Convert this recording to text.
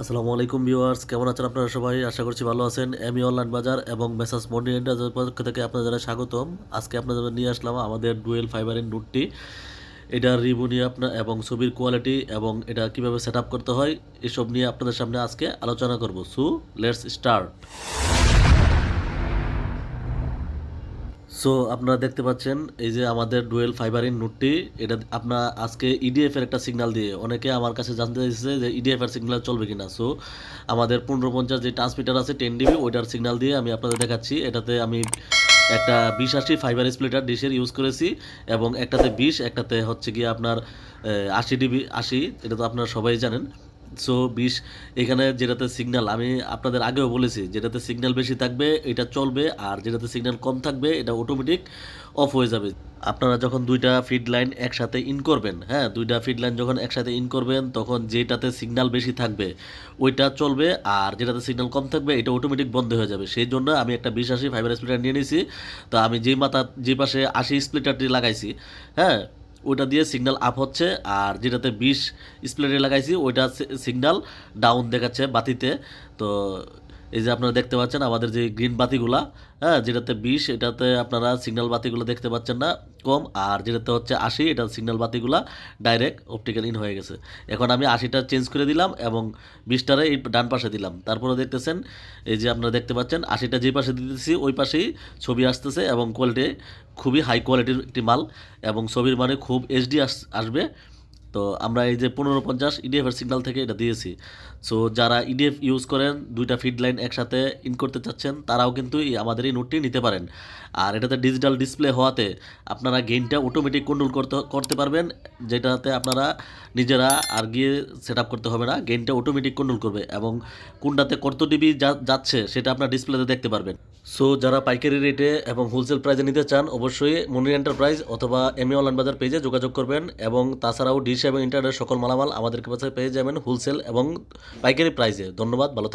আসসালামু আলাইকুম ভিউয়ার্স, কেমন আছেন আপনারা সবাই? আশা করছি ভালো আছেন। এমি অনলাইন বাজার এবং মেসাস মন্ডি এন্টারপ্রাইজের পক্ষ থেকে আপনাদের স্বাগতম। আজকে আপনাদের নিয়ে আসলাম আমাদের ডুয়েল ফাইবারের নোটটি। এটার রিভিউ নিয়ে আপনার এবং ছবির কোয়ালিটি এবং এটা কীভাবে সেট করতে হয়, এসব নিয়ে আপনাদের সামনে আজকে আলোচনা করব। সু, লেটস স্টার্ট। সো আপনারা দেখতে পাচ্ছেন, এই যে আমাদের ডুয়েল ফাইবারিন নোটটি, এটা আপনার আজকে ইডিএফ এর একটা সিগনাল দিয়ে, অনেকে আমার কাছে জানতে চাইছে যে ইডিএফ এর সিগন্যাল চলবে কিনা। সো আমাদের পনেরো পঞ্চাশ যে ট্রান্সমিটার আছে টেন ডিবি ওইটার সিগন্যাল দিয়ে আমি আপনাদের দেখাচ্ছি। এটাতে আমি একটা বিশ আশি ফাইবার স্প্লিটার ডিশের ইউজ করেছি, এবং একটাতে বিশ, একটাতে হচ্ছে গিয়ে আপনার আশি ডিবি আশি, এটা তো আপনারা সবাই জানেন। সো বিশ এখানে যেটাতে সিগন্যাল আমি আপনাদের আগেও বলেছি, যেটাতে সিগন্যাল বেশি থাকবে, এটা চলবে, আর যেটাতে সিগন্যাল কম থাকবে, এটা অটোমেটিক অফ হয়ে যাবে। আপনারা যখন দুইটা ফিড লাইন একসাথে ইন করবেন হ্যাঁ দুইটা ফিড লাইন যখন একসাথে ইন করবেন, তখন যেটাতে সিগন্যাল বেশি থাকবে, ওইটা চলবে, আর যেটাতে সিগন্যাল কম থাকবে, এটা অটোমেটিক বন্ধ হয়ে যাবে। সেই জন্য আমি একটা বিশ আশি ফাইবার স্প্লিটার নিয়ে নিয়েছি, তো আমি যেই মাথা, যে পাশে আশি স্প্লিটারটি লাগাইছি হ্যাঁ ওইটা দিয়ে সিগন্যাল আপ হচ্ছে, আর যেটাতে বিশ স্প্লেটে লাগাইছি, ওইটা সিগন্যাল ডাউন দেখাচ্ছে বাতিতে। তো এই যে আপনারা দেখতে পাচ্ছেন আমাদের যে গ্রিন বাতিগুলা হ্যাঁ যেটাতে বিশ, এটাতে আপনারা সিগন্যাল বাতিগুলো দেখতে পাচ্ছেন না, কম, আর যেটাতে হচ্ছে আশি, এটা সিগন্যাল বাতিগুলা ডাইরেক্ট অপটিক্যাল ইন হয়ে গেছে। এখন আমি আশিটা চেঞ্জ করে দিলাম এবং বিশটারে এই ডান পাশে দিলাম। তারপরে দেখতেছেন, এই যে আপনারা দেখতে পাচ্ছেন, আশিটা যে পাশে দিতেছি, ওই পাশেই ছবি আসতেছে এবং কোয়ালিটি খুবই হাই কোয়ালিটির একটি মাল এবং ছবির মানে খুব এইচডি আসবে। তো আমরা এই যে পনেরো পঞ্চাশ ইডিএফের সিগনাল থেকে এটা দিয়েছি। সো যারা ইডিএফ ইউজ করেন, দুইটা ফিড লাইন একসাথে ইন করতে চাচ্ছেন, তারাও কিন্তু আমাদের এই নোটটি নিতে পারেন। আর এটাতে ডিজিটাল ডিসপ্লে হওয়াতে আপনারা গেইনটা অটোমেটিক কন্ট্রোল করতে করতে পারবেন, যেটাতে আপনারা নিজেরা আর গিয়ে সেট করতে হবে না গেইনটা অটোমেটিক কন্ট্রোল করবে এবং কোনটাতে কত ডিবি যাচ্ছে সেটা আপনার ডিসপ্লেতে দেখতে পারবেন। সো যারা পাইকারি রেটে এবং হোলসেল প্রাইজে নিতে চান, অবশ্যই মনির এন্টারপ্রাইজ অথবা এমএ অনলাইন বাজার পেজে যোগাযোগ করবেন এবং তাছাড়াও ডিশ এবং ইন্টারনেট সকল মালামাল আমাদের কাছে পেয়ে যাবেন হোলসেল এবং পাইকারি প্রাইজে ধন্যবাদ, ভালো থাকবেন।